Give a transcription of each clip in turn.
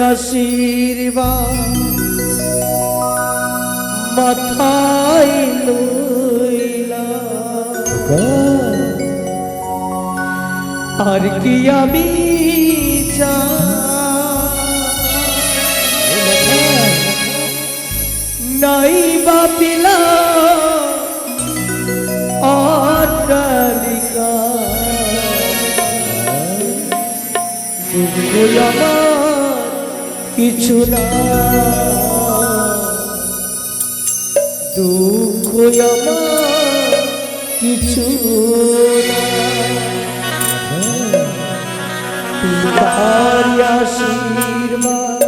আশীর্বাদ মাথায় লইলাম। আর কি আমি চাই? নাই বা পিলা অট্টালিকা। আমার কিছু না। দুঃখ কিছু না। আশীর্বাদ।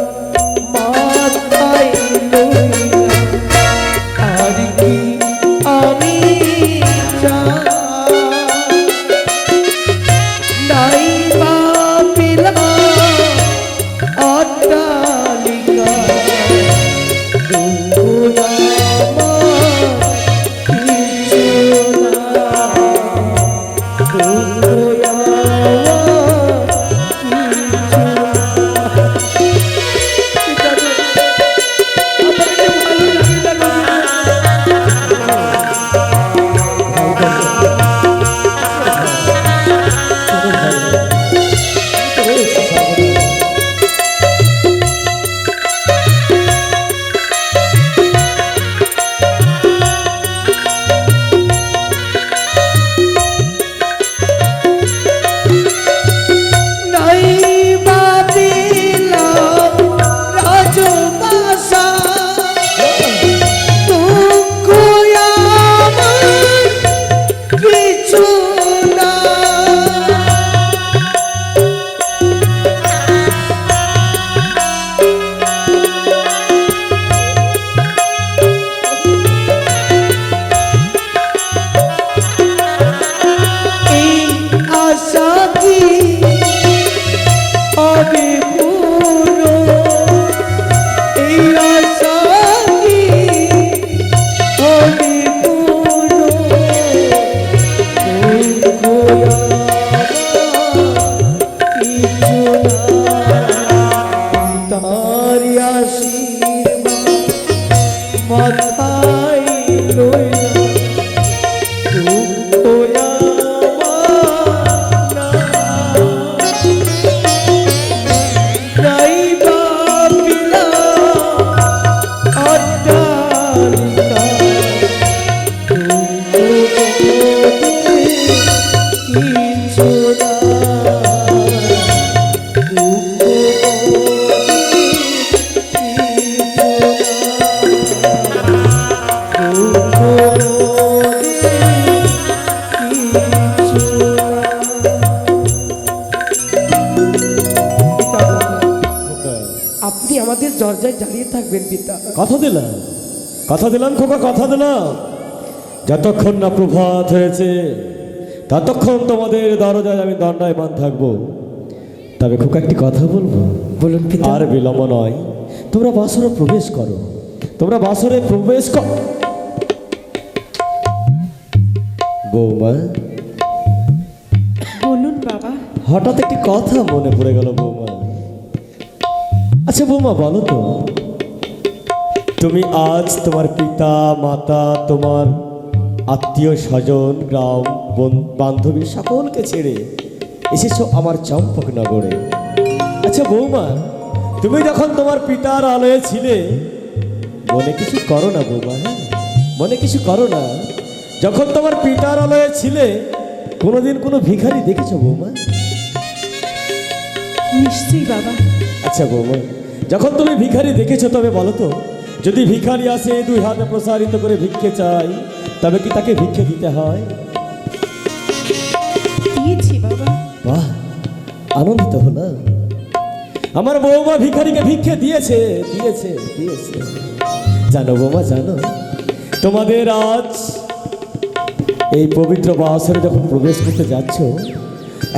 আপনি আমাদের দরজায় দাঁড়িয়ে থাকবেন পিতা। কথা দিলাম। কথা দিলাম খোকা কথা দিলাম। যতক্ষণ না প্রভাত হয়েছে ততক্ষণ তোমাদের দরজায় আমি দণ্ডায়মান থাকব। তবে খোকা একটি কথা বলব? বলুন পিতা। আর বিলম্ব নয়। তোমরা বাসরে প্রবেশ করো। তোমরা বাসরে প্রবেশ কর। বৌমা। বলুন বাবা। হঠাৎ একটি কথা মনে পড়ে গেল বৌমা। আচ্ছা বৌমা বলো তো। তুমি আজ তোমার পিতা মাতা তোমার আত্মীয় স্বজন গ্রাম বন- বান্ধবী সকলকে ছেড়ে এসেছ আমার চম্পকনগরে। আচ্ছা বৌমা তুমি যখন তোমার পিতার আলয়ে ছিলে মনে কিছু করো না বৌমা হ্যাঁ? মনে কিছু করো না। যখন তোমার পিতার আলয়ে ছিলে কোনোদিন কোনো ভিখারি দেখেছ বৌমা? নিশ্চয়ই বাবা। আচ্ছা বৌমা যখন তুমি ভিখারি দেখেছ তবে বলো তো যদি ভিখারি আসে দুই হাতে প্রসারিত করে ভিক্ষে চাই তবে কি তাকে ভিক্ষে দিতে হয়? বাহ আনন্দিত হলো আমার বৌমা ভিখারিকে ভিক্ষে দিয়েছে দিয়েছে দিয়েছে। জানো বৌমা জানো তোমাদের আজ এই পবিত্র বাসরে যখন প্রবেশ করতে যাচ্ছ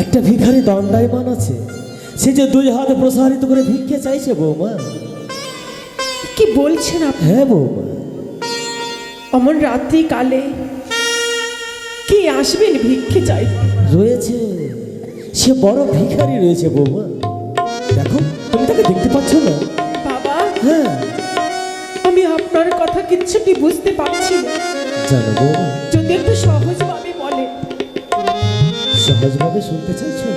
একটা ভিখারি দণ্ডায়মান আছে। সে যে দুই হাত প্রসারিত করে ভিক্ষে চাইছে বৌমা। কি বলছেন আপনি? হ্যাঁ বৌমা। অমন রাত্রি কালে কি আসবেন ভিক্ষে চাই রয়েছে। সে বড় ভিখারি রয়েছে বৌমা। দেখো তুমি তাকে দেখতে পাচ্ছ না? বাবা হ্যাঁ। আমি আপনার কথা কিচ্ছুটি বুঝতে পারছি না। জানো বৌমা। যদি একটু সহজভাবে বলে সহজভাবে শুনতে চাইছো?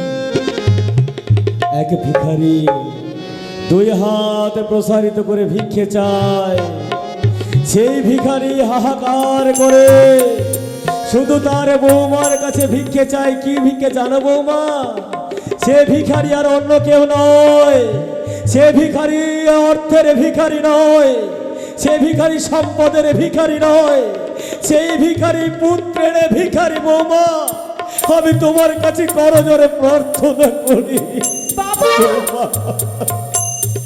এক ভিখারি দুই হাত প্রসারিত করে ভিক্ষে চায়। সেই ভিখারি হাহাকার করে শুধু তার বৌমার কাছে ভিক্ষে চায়। কি ভিক্ষে জানো বৌমা? সে ভিখারি আর অন্য কেউ নয়। সে ভিখারি অর্থের ভিখারি নয়। সে ভিখারি সম্পদের ভিখারি নয়। সেই ভিখারি পুত্রের ভিখারি বৌমা। আমি তোমার কাছে করজোরে প্রার্থনা করি। বাবা।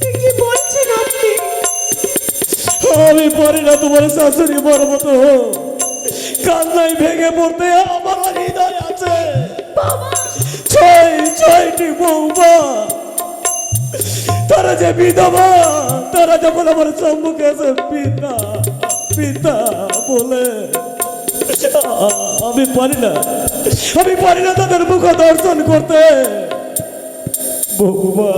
কি বলছেন আপনি? আমি পারি না তোমার শাশুড়ি বড় মতো। কান্নায় ভেঙে পড়তে আমার হৃদয় আছে। ছয় ছয়টি বৌমা। তারা যে বিধবা তারা যখন আমার সম্মুখে আছে পিতা পিতা বলে। আমি পারি না। আমি পারি না তাদের মুখ দর্শন করতে। বৌমা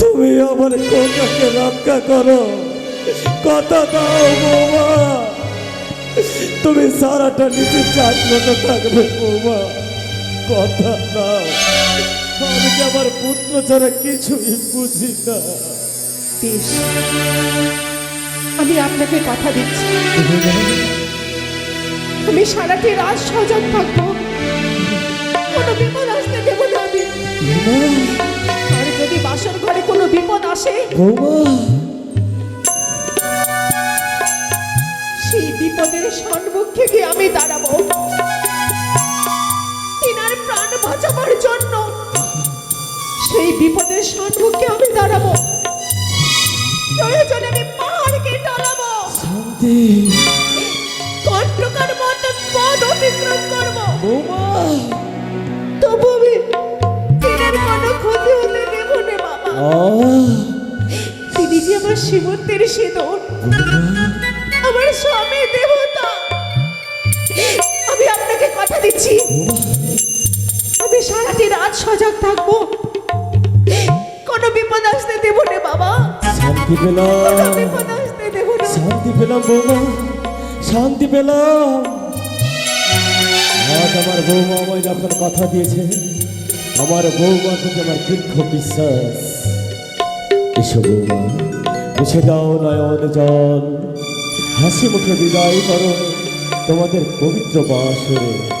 তুমি আমার কন্যাকে রক্ষা করো। কথা দাও বৌমা তুমি সারাটা নিচে চাকরিতে থাকবে বৌমা কথা দাও। আমি আমার পুত্র ছাড়া কিছুই বুঝি না। আমি আপনাকে কথা দিচ্ছি। আমি সারাটি রাত সজাগ থাকব। আর যদি বাসর ঘরে কোনো বিপদ আসে সেই বিপদের সম্মুখে গিয়ে আমি দাঁড়াবো। তিনার প্রাণ বাঁচাবার জন্য সেই বিপদের সম্মুখে আমি দাঁড়াবো। প্রয়োজনে আমি পাহাড়কে টানাবো কণ্ঠকার মতো পদ অতিক্রম তিনি যে আমার শিবত্বের সিঁদুর আমার স্বামী দেবতা। আমি আপনাকে কথা দিচ্ছি। আমি সারাটি রাত সজাগ থাকব। কোনো বিপদ আসতে দেব না বাবা। শান্তি পেলাম। বিপদ আসতে দেব না। শান্তি পেলাম বৌমা। শান্তি পেলাম। আজ আমার বৌমা আমায় যখন কথা দিয়েছে আমার বৌমা থেকে আমার দীর্ঘ বিশ্বাস। তোমাদের পবিত্র বাসরে।